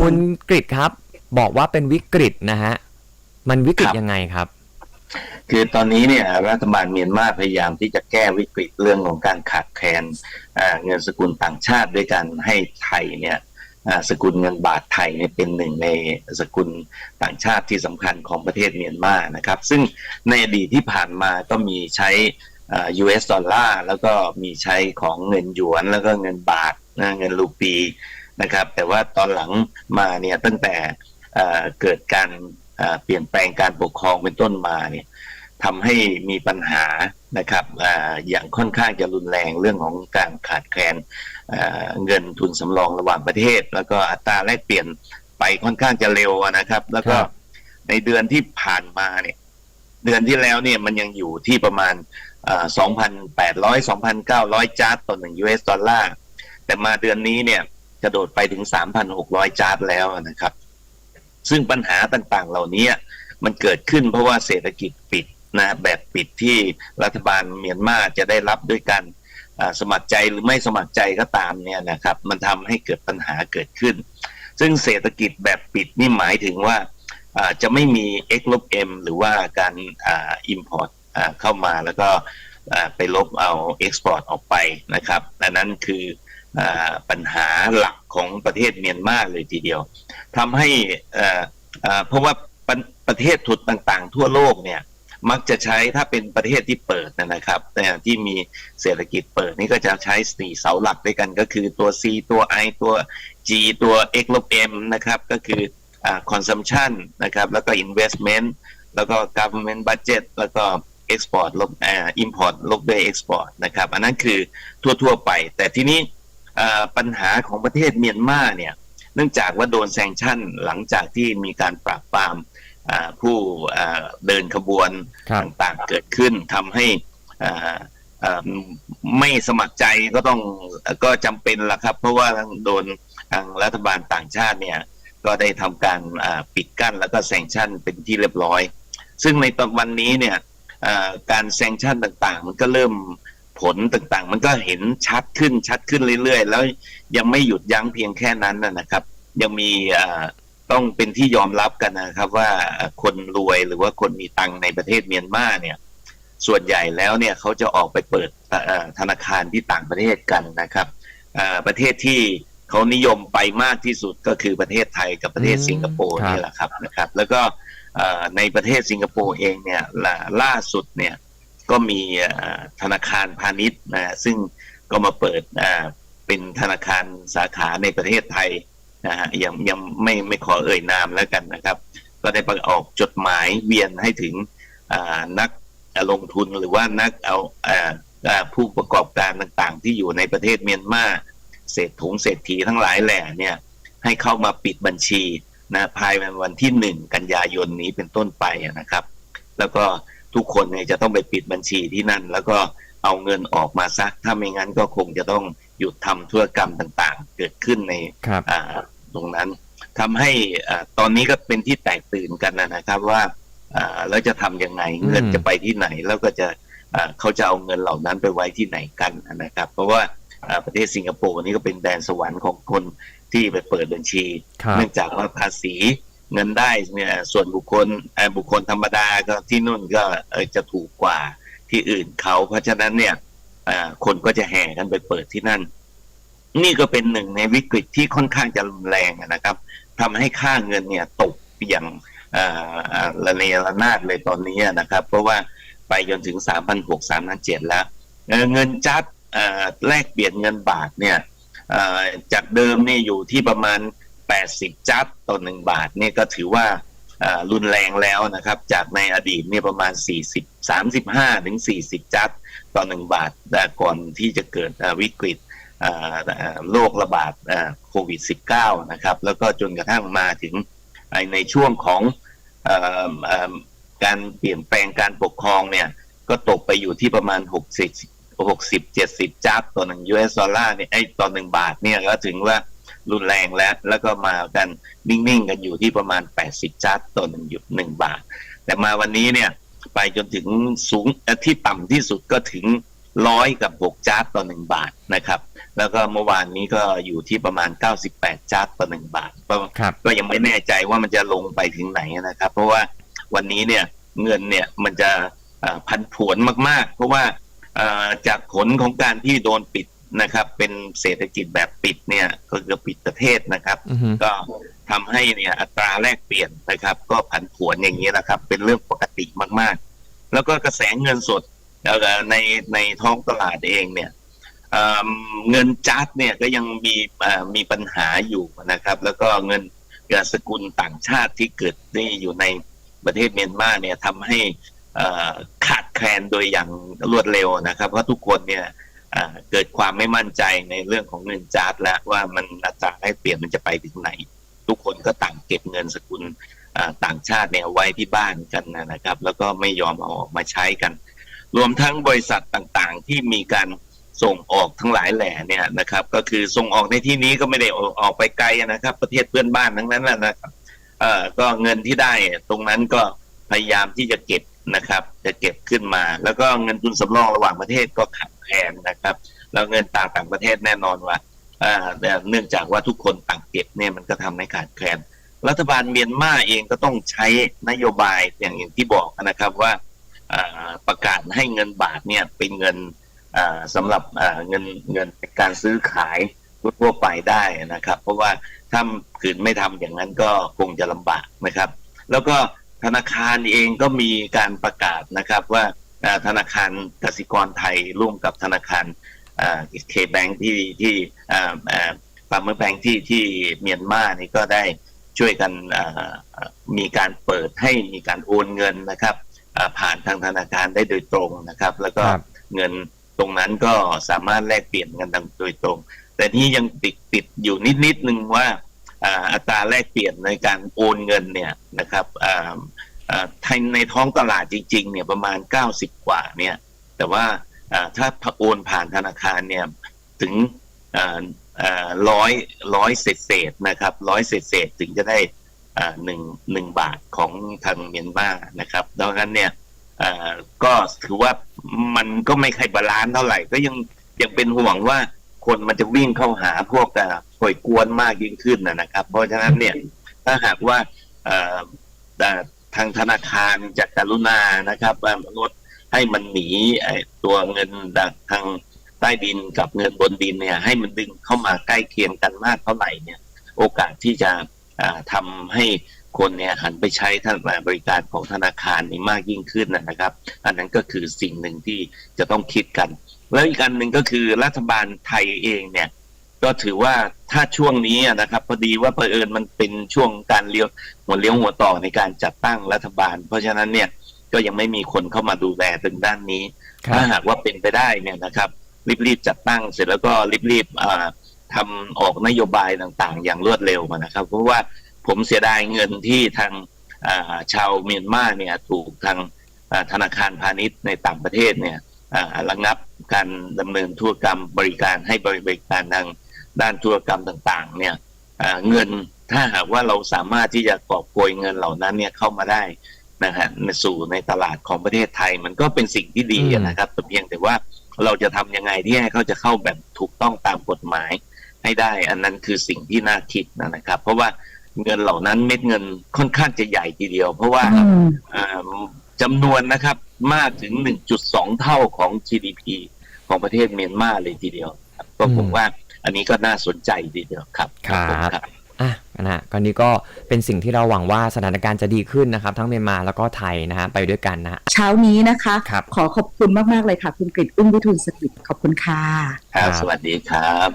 คุณกริตครับ บอกว่าเป็นวิกฤตนะฮะ มันวิกฤตครับยังไงครับ คือตอนนี้เนี่ยรัฐบาลเมียนมาพยายามที่จะแก้วิกฤตเรื่องของการขาดแคลนอ่าเงินสกุลต่างชาติด้วยการให้ไทยเนี่ยอ่าสกุลเงินบาทไทยเนี่ยเป็นหนึ่งในสกุลต่างชาติที่สำคัญของประเทศเมียนมานะครับ ซึ่งในอดีตที่ผ่านมาก็มีใช้อ่า US ดอลลาร์แล้วก็มีใช้ของเงินหยวน แล้วก็เงินบาทนะเงินรูปี นะครับ แต่ว่าตอนหลังมาเนี่ยตั้งแต่เอ่อเกิดการเอ่อเปลี่ยนแปลงการปกครองเป็นต้นมาเนี่ยทำให้มีปัญหานะครับอาอย่างค่อนข้างจะรุนแรงเรื่องของการขาดแคลนอ่าเงินทุนสำรองระหว่างประเทศ แล้วก็อัตราแลกเปลี่ยนไปค่อนข้างจะเร็วอะนะครับ แล้วก็ครับในเดือนที่ผ่านมาเนี่ยเดือนที่แล้วเนี่ยมันยังอยู่ที่ประมาณ 2,800 2,900 จาร์ดต่อหนึ่ง US ดอลลาร์แต่มาเดือนนี้เนี่ย กระโดดไปถึง 3,600 จาร์ดแล้วนะครับ ซึ่งปัญหาต่างๆ เหล่านี้มันเกิดขึ้นเพราะว่าเศรษฐกิจปิดนะแบบปิดที่รัฐบาลเมียนมาจะได้รับด้วยกันสมัครใจหรือไม่สมัครใจก็ตามเนี่ยนะครับ มันทำให้เกิดปัญหาเกิดขึ้น ซึ่งเศรษฐกิจแบบปิดนี่หมายถึงว่าจะไม่มี X ลบ M หรือว่าการอ่า import อเข้ามาแล้วก็ ไปลบเอา export อร์ตออกไปนะครับอันนั้นคืออปัญหาหลักของประเทศเมียนมาเลยทีเดียวทำให้เพราะว่าประประเทศทุนต่างๆ ทั่วโลกเนี่ยมักจะใช้ถ้าเป็นประเทศที่เปิดนะครับแต่ที่มีเศรษฐกิจเปิดนี่ก็จะใช้สี่เสาหลักด้วยกันก็คือตัว C ตัว I ตัว G ตัว X ลบ M นะครับก็คืออ consumption นะครับแล้วก็ investment แล้วก็ government budget แล้วก็ export ลบอ่า import ลบด้วย export นะครับอันนั้นคือทั่วๆไป แต่ทีนี้อ่าปัญหาของประเทศเมียนมาเนี่ยเนื่องจากว่าโดนแซงชั่นหลังจากที่มีการปราบปรามอ่าผู้อ่าเดินขบวนครับต่างๆเกิดขึ้นทำให้อ่าอ่าไม่สมัครใจก็ต้องก็จำเป็นละครับ เพราะว่าโดนทางรัฐบาลต่างชาติเนี่ยก็ได้ทำการอ่าปิดกั้นแล้วก็แซงชั่นเป็นที่เรียบร้อย ซึ่งในตอนวันนี้เนี่ยอ่า การแซงชั่นต่างๆ มันก็เริ่มผลต่างๆ มันก็เห็นชัดขึ้นชัดขึ้นเรื่อยๆ แล้วยังไม่หยุดยั้งเพียงแค่นั้นนะนะครับ ยังมีอ่าต้องเป็นที่ยอมรับกันนะครับว่าคนรวยหรือว่าคนมีตังค์ในประเทศเมียนมาเนี่ย ส่วนใหญ่แล้วเนี่ยเขาจะออกไปเปิดเอ่อธนาคารที่ต่างประเทศกันนะครับเอ่อประเทศที่เขานิยมไปมากที่สุดก็คือประเทศไทยกับประเทศอืมสิงคโปร์ครับนี่แหละครับนะครับ แล้วก็เอ่อ ในประเทศสิงคโปร์เองเนี่ยล่าล่าสุดเนี่ยก็มีธนาคารพาณิชย์นะซึ่งก็มาเปิดเป็นธนาคารสาขาในประเทศไทยนะฮะยังยังไม่ไม่ขอเอ่ยนามแล้วกันนะครับ ก็ได้ประออกจดหมายเวียนให้ถึงนักลงทุนหรือว่านักเอาอ่าอ่าผู้ประกอบการต่างๆ ที่อยู่ในประเทศเมียนมาเศรษฐงเศรษฐีทั้งหลายแหล่เนี่ยให้เข้ามาปิดบัญชี นะภายในวันที่หนึ่งกันยายนนี้เป็นต้นไปนะครับ แล้วก็ทุกคนเนี่ยจะต้องไปปิดบัญชีที่นั่น แล้วก็เอาเงินออกมาซัก ถ้าไม่งั้นก็คงจะต้องหยุดทำธุรกรรมต่างๆ เกิดขึ้นในครับอ่าตรงนั้นทำให้อ่าตอนนี้ก็เป็นที่แตกตื่นกันนะนะครับว่าอ่าแล้วจะทำยังไงเงินอืมจะไปที่ไหนแล้วก็จะอ่าเขาจะเอาเงินเหล่านั้นไปไว้ที่ไหนกันนะครับ เพราะว่าอ่าประเทศสิงคโปร์นี่ก็เป็นแดนสวรรค์ของคน ที่ไปเปิดบัญชีครับเนื่องจากว่าภาษีเงินได้เนี่ยส่วนบุคคลเอ่อบุคคลธรรมดาก็ที่นู่นก็เอ่อจะถูกกว่าที่อื่นเขา เพราะฉะนั้นเนี่ยอ่าคนก็จะแห่กันไปเปิดที่นั่น นี่ก็เป็นหนึ่งในวิกฤตที่ค่อนข้างจะรุนแรงนะครับทำให้ค่าเงินเนี่ยตกอย่างอ่าอ่าระเนระนาดเลยตอนนี้นะครับ เพราะว่าไปจนถึง3,600 3,700แล้วเอ่อเงินจัดอ่าแลกเปลี่ยนเงินบาทเนี่ยอ่า จากเดิมนี่อยู่ที่ประมาณ 80 จัดต่อหนึ่งบาทนี่ก็ถือว่ารุนแรงแล้วนะครับ จากในอดีตเนี่ยประมาณ 40 35 ถึง 40 จัดต่อหนึ่งบาทแต่ก่อนที่จะเกิดวิกฤตโรคระบาดโควิด -19 นะครับ แล้วก็จนกระทั่งมาถึงในช่วงของการเปลี่ยนแปลงการปกครองเนี่ยก็ตกไปอยู่ที่ประมาณ 60 60 70จับต่อหนึ่ง US ดอลลาร์เนี่ยไอ้ต่อหนึ่งบาทเนี่ยก็ถึงว่ารุนแรงแล้ว แล้วก็มากันนิ่งๆกันอยู่ที่ประมาณ80จับต่อหนึ่งหยุดหนึ่งบาท แต่มาวันนี้เนี่ยไปจนถึงสูงเอ่อที่ต่ำที่สุดก็ถึงร้อยกับหกจาร์ดต่อหนึ่งบาทนะครับ แล้วก็เมื่อวานนี้ก็อยู่ที่ประมาณ 98จาร์ดต่อหนึ่งบาทก็ครับก็ยังไม่แน่ใจว่ามันจะลงไปถึงไหนนะครับ เพราะว่าวันนี้เนี่ยเงินเนี่ยมันจะเอ่อพันผวนมากๆ เพราะว่าเอ่อ จากผลของการที่โดนปิดนะครับ เป็นเศรษฐกิจแบบปิดเนี่ยก็คือปิดประเทศนะครับอือฮึก็ทำให้เนี่ยอัตราแลกเปลี่ยนนะครับ ก็ผันผวนอย่างนี้นะครับ เป็นเรื่องปกติมากๆ แล้วก็กระแสเงินสดเอ่อในในท้องตลาดเองเนี่ยเอิ่มเงินจัดเนี่ยก็ยังมีเอ่อมีปัญหาอยู่นะครับ แล้วก็เงินสกุลต่างชาติที่เกิดที่อยู่ในประเทศเมียนมาเนี่ยทำให้เอ่อขาด แคลนโดยอย่างรวดเร็วนะครับ เพราะทุกคนเนี่ยเกิดความไม่มั่นใจในเรื่องของเงินจาร์ดแล้วว่ามันอัตราแลกเปลี่ยนมันจะไปถึงไหน ทุกคนก็ต่างเก็บเงินสกุลต่างชาติเนี่ยไว้ที่บ้านกันนะครับ แล้วก็ไม่ยอมเอาออกมาใช้กัน รวมทั้งบริษัทต่างๆ ที่มีการส่งออกทั้งหลายแหล่เนี่ยนะครับ ก็คือส่งออกในที่นี้ก็ไม่ได้ออกไปไกลนะครับ ประเทศเพื่อนบ้านทั้งนั้นแหละนะครับเอ่อก็เงินที่ได้ตรงนั้นก็พยายามที่จะเก็บ นะครับ จะเก็บขึ้นมา แล้วก็เงินทุนสำรองระหว่างประเทศก็ขาดแคลนนะครับ แล้วเงินต่างต่างประเทศแน่นอนว่าเนื่องจากว่าทุกคนต่างเก็บเนี่ยมันก็ทำให้ขาดแคลนรัฐบาลเมียนมาเองก็ต้องใช้นโยบายอย่างอย่างที่บอกนะครับว่าประกาศให้เงินบาทเนี่ยเป็นเงินอ่าสำหรับเงินเงินการซื้อขายทั่วไปได้นะครับ เพราะว่าถ้าขืนไม่ทำอย่างนั้นก็คงจะลำบากนะครับ แล้วก็ ธนาคารเองก็มีการประกาศนะครับว่าอ่าธนาคารกสิกรไทยร่วมกับธนาคารเคแบงที่ที่ฟาร์มเมอร์แบงที่ที่เมียนมานี่ก็ได้ช่วยกันอ่าอ่ามีการเปิดให้มีการโอนเงินนะครับอ่าผ่านทางธนาคารได้โดยตรงนะครับ แล้วก็ครับเงินตรงนั้นก็สามารถแลกเปลี่ยนกันโดยตรง แต่นี่ยังติดติดอยู่นิดนิดนึงว่า อ่าอัตราแลกเปลี่ยนในการโอนเงินเนี่ยนะครับอ่าอ่าในท้องตลาดจริงๆเนี่ยประมาณ 90 กว่าเนี่ยแต่ว่าอ่าถ้าโอนผ่านธนาคารเนี่ยถึงร้อยร้อยเศษเศษนะครับร้อยเศษเศษถึงจะได้อ่าหนึ่งหนึ่งบาทของทางเมียนมานะครับดังนั้นเนี่ยอ่าก็ถือว่ามันก็ไม่ค่อยบาลานซ์เท่าไหร่ก็ยังยังเป็นห่วงว่า คนมันจะวิ่งเข้าหาพวกอ่าป่วยกวนมากยิ่งขึ้นนะครับ เพราะฉะนั้นเนี่ยถ้าหากว่าเอ่ทางธนาคารจากรุณานะครับว่าลดให้มันหนีตัวเงินจากทางใต้ดินกับเงินบนดินเนี่ย ให้มันดึงเข้ามาใกล้เคียงกันมากเท่าไหร่เนี่ย โอกาสที่จะ อ่าทำให้คนเนี่ยหันไปใช้ท่านบริการของธนาคารนี่มากยิ่งขึ้นนะครับ อันนั้นก็คือสิ่งหนึ่งที่จะต้องคิดกัน แล้วอีกอันหนึ่งก็คือรัฐบาลไทยเองเนี่ยก็ถือว่าถ้าช่วงนี้นะครับพอดีว่าเผอิญมันเป็นช่วงการเลี้ยวหัวเลี้ยวหัวต่อในการจัดตั้งรัฐบาล เพราะฉะนั้นเนี่ยก็ยังไม่มีคนเข้ามาดูแลตรงด้านนี้ ถ้าหากว่าเป็นไปได้เนี่ยนะครับ รีบๆจัดตั้งเสร็จแล้วก็รีบๆ อ่าทำออกนโยบายต่างๆ อย่างรวดเร็วนะครับ เพราะว่าผมเสียดายเงินที่ทางชาวเมียนมาเนี่ยถูกทางธนาคารพาณิชย์ในต่างประเทศเนี่ยระงับการดำเนินธุรกรรมบริการให้บริการทางด้านธุรกรรมต่างๆ เนี่ยเงินถ้าหากว่าเราสามารถที่จะกอบโกยเงินเหล่านั้นเนี่ยเข้ามาได้นะฮะสู่ในตลาดของประเทศไทยมันก็เป็นสิ่งที่ดีนะครับแต่เพียงแต่ว่าเราจะทำยังไงที่ให้เขาจะเข้าแบบถูกต้องตามกฎหมาย ให้ได้ อันนั้นคือสิ่งที่น่าคิดนะครับ เพราะว่าเงินเหล่านั้นเม็ดเงินค่อนข้างจะใหญ่ทีเดียว เพราะว่าอืมอ่าจำนวนนะครับมากถึง 1.2 เท่าของ GDP ของประเทศเมียนมาเลยทีเดียวครับก็ผมอืมว่าอันนี้ก็น่าสนใจทีเดียวครับครับผมครับอะนะฮะก็นี้ก็เป็นสิ่งที่เราหวังว่าสถานการณ์จะดีขึ้นนะครับ ทั้งเมียนมาแล้วก็ไทยนะฮะไปด้วยกันนะฮะเช้านี้นะคะครับขอขอบคุณมาก ๆ เลยค่ะ คุณกฤษอุ้มวิทูลสกิจขอบคุณค่ะครับครับสวัสดีครับ